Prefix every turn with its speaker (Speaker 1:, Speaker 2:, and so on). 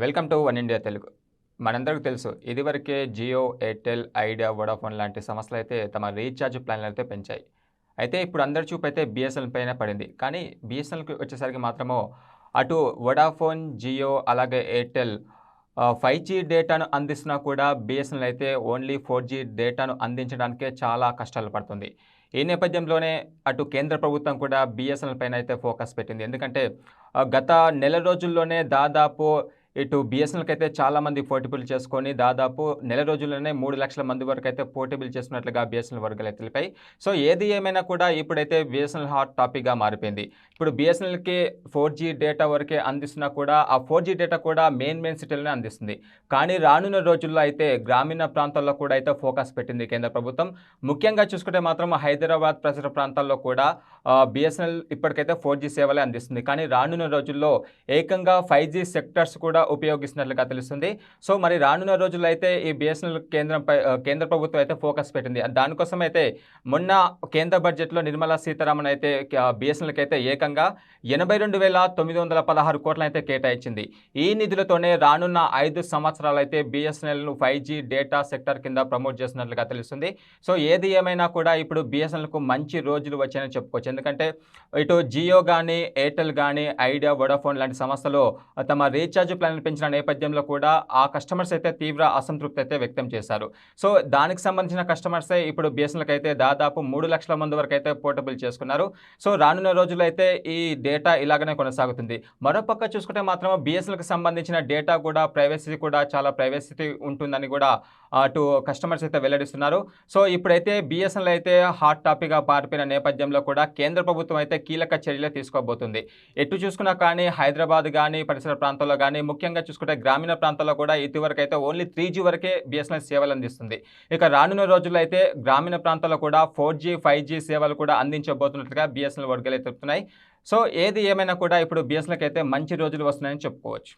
Speaker 1: Welcome to one India Telugu. మనందరికీ తెలుసు ఇదివరకే జియో ఎయిర్టెల్ ఐడియా వోడాఫోన్ లాంటి సంస్థలు అయితే తమ రీఛార్జ్ ప్లాన్లు అయితే పెంచాయి. అయితే ఇప్పుడు అందరి చూపు అయితే బిఎస్ఎన్ఎల్ పైన పడింది. కానీ బిఎస్ఎన్ఎల్కి వచ్చేసరికి మాత్రము అటు వోడాఫోన్ జియో అలాగే ఎయిర్టెల్ ఫైవ్ జీ డేటాను అందిస్తున్నా కూడా బిఎస్ఎన్ఎల్ అయితే ఓన్లీ ఫోర్ జీ డేటాను అందించడానికే చాలా కష్టాలు పడుతుంది. ఈ నేపథ్యంలోనే అటు కేంద్ర ప్రభుత్వం కూడా బిఎస్ఎన్ఎల్ పైన అయితే ఫోకస్ పెట్టింది. ఎందుకంటే గత నెల రోజుల్లోనే దాదాపు ఇటు బిఎస్ఎన్ఎల్కి అయితే చాలామంది పోర్టబుల్ చేసుకొని దాదాపు నెల రోజుల్లోనే మూడు లక్షల మంది వరకు అయితే పోర్టబుల్ చేస్తున్నట్లుగా బిఎస్ఎన్ఎల్ వర్గాలు అయితే తెలిపాయి. సో ఏది ఏమైనా కూడా ఇప్పుడైతే బిఎస్ఎన్ఎల్ హాట్ టాపిక్గా మారిపోయింది. ఇప్పుడు బిఎస్ఎన్ఎల్కి ఫోర్ జీ డేటా వరకే అందిస్తున్నా కూడా ఆ ఫోర్ జీ డేటా కూడా మెయిన్ మెయిన్ సిటీలోనే అందిస్తుంది. కానీ రానున్న రోజుల్లో అయితే గ్రామీణ ప్రాంతాల్లో కూడా అయితే ఫోకస్ పెట్టింది కేంద్ర ప్రభుత్వం. ముఖ్యంగా చూసుకుంటే మాత్రం హైదరాబాద్ పరిసర ప్రాంతాల్లో కూడా బిఎస్ఎన్ఎల్ ఇప్పటికైతే ఫోర్ జీ సేవలే అందిస్తుంది. కానీ రానున్న రోజుల్లో ఏకంగా ఫైవ్ జీ సెక్టర్స్ కూడా ఉపయోగిస్తున్నట్లుగా తెలుస్తుంది. సో మరి రానున్న రోజుల్లో అయితే ఈ బిఎస్ఎన్ఎల్ కేంద్రంపై కేంద్ర ప్రభుత్వం అయితే ఫోకస్ పెట్టింది. దానికోసం అయితే మొన్న కేంద్ర బడ్జెట్లో నిర్మలా సీతారామన్ అయితే బిఎస్ఎన్ఎల్కి అయితే ఏకంగా ఎనభై రెండు వేల తొమ్మిది వందల పదహారు కోట్లను అయితే కేటాయించింది. ఈ నిధులతోనే రానున్న ఐదు సంవత్సరాలు అయితే బిఎస్ఎన్ఎల్ను ఫైవ్ జీ డేటా సెక్టర్ కింద ప్రమోట్ చేస్తున్నట్లుగా తెలుస్తుంది. సో ఏది ఏమైనా కూడా ఇప్పుడు బిఎస్ఎన్ఎల్కు మంచి రోజులు వచ్చాయని చెప్పుకోవచ్చు. ఎందుకంటే ఇటు జియో కానీ ఎయిర్టెల్ కానీ ఐడియా వొడాఫోన్ లాంటి సంస్థలు తమ రీఛార్జ్ ప్లాన్ పెంచిన నేపథ్యంలో కూడా ఆ కస్టమర్స్ అయితే తీవ్ర అసంతృప్తి అయితే వ్యక్తం చేశారు. సో దానికి సంబంధించిన కస్టమర్సే ఇప్పుడు బిఎస్ఎన్ఎల్కి అయితే దాదాపు మూడు లక్షల మంది వరకు అయితే పోర్టబుల్ చేసుకున్నారు. సో రానున్న రోజుల్లో అయితే ఈ డేటా ఇలాగనే కొనసాగుతుంది. మరోపక్క చూసుకుంటే మాత్రం బిఎస్ఎన్ఎల్కి సంబంధించిన డేటా కూడా ప్రైవసీ కూడా చాలా ప్రైవసీ ఉంటుందని కూడా అటు కస్టమర్స్ అయితే వెల్లడిస్తున్నారు. సో ఇప్పుడైతే బిఎస్ఎన్ఎల్ అయితే హాట్ టాపిక్గా పారిపోయిన నేపథ్యంలో కూడా కేంద్ర ప్రభుత్వం అయితే కీలక చర్యలు తీసుకోబోతుంది. ఎటు చూసుకున్నా కానీ హైదరాబాద్ కానీ పరిసర ప్రాంతాల్లో కానీ ముఖ్యంగా చూసుకుంటే గ్రామీణ ప్రాంతాల్లో కూడా ఇదివరకు అయితే ఓన్లీ త్రీ జీ వరకే బిఎస్ఎన్ఎల్ సేవలు అందిస్తుంది. ఇక రానున్న రోజుల్లో అయితే గ్రామీణ ప్రాంతాల్లో కూడా ఫోర్ జీ ఫైవ్ జీ సేవలు కూడా అందించబోతున్నట్లుగా బిఎస్ఎన్ఎల్ వర్గాలు తెలుపుతున్నాయి సో ఏది ఏమైనా కూడా ఇప్పుడు బిఎస్ఎన్ఎల్కి అయితే మంచి రోజులు వస్తున్నాయని చెప్పుకోవచ్చు.